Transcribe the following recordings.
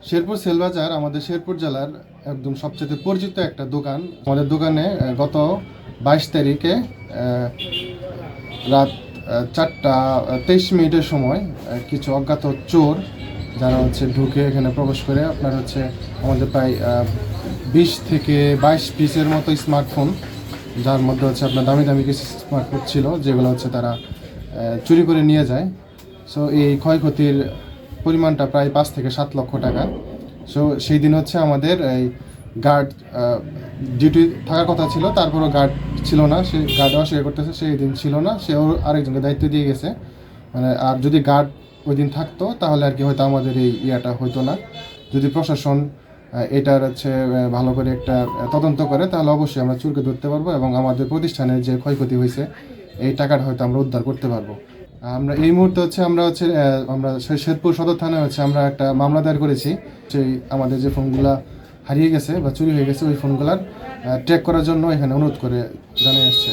শেরপুর সেলবাজার, আমাদের শেরপুর জেলার একদম সবচেয়ে পরিচিত একটা দোকান। আমাদের দোকানে গত বাইশ তারিখে রাত চারটা তেইশ মিনিটের সময় কিছু অজ্ঞাত চোর যারা হচ্ছে ঢুকে এখানে প্রবেশ করে, আপনার হচ্ছে আমাদের প্রায় বিশ থেকে বাইশ পিসের মতো স্মার্টফোন যার মধ্যে হচ্ছে আপনার দামি দামি কিছু স্মার্টফোন ছিল, যেগুলো হচ্ছে তারা চুরি করে নিয়ে যায়। সো এই ক্ষয়ক্ষতির পরিমাণটা প্রায় পাঁচ থেকে সাত লক্ষ টাকা। সো সেই দিন হচ্ছে আমাদের এই গার্ড ডিউটি থাকার কথা ছিল, তারপরও গার্ড ছিল না। সে গার্ড অস্বীকার করতেছে, সেই দিন ছিল না। সেও আরেকজনকে দায়িত্ব দিয়ে গেছে। মানে আর যদি গার্ড ওই দিন থাকতো, তাহলে আর কি হয়তো আমাদের এই ইয়াটা হতো না। যদি প্রশাসন এটার হচ্ছে ভালো করে একটা তদন্ত করে, তাহলে অবশ্যই আমরা চুরকে ধরতে পারব এবং আমাদের প্রতিষ্ঠানের যে ক্ষয়ক্ষতি হয়েছে এই টাকাটা হয়তো আমরা উদ্ধার করতে পারব। আমরা এই মুহূর্তে হচ্ছে আমরা হচ্ছে আমরা শেরপুর সদর থানায় হচ্ছে আমরা একটা মামলা দায়ের করেছি। সেই আমাদের যে ফোনগুলো হারিয়ে গেছে বা চুরি হয়ে গেছে, ওই ফোনগুলার ট্র্যাক করার জন্য এখানে অনুরোধ করে জানিয়ে আসছে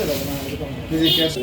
cash-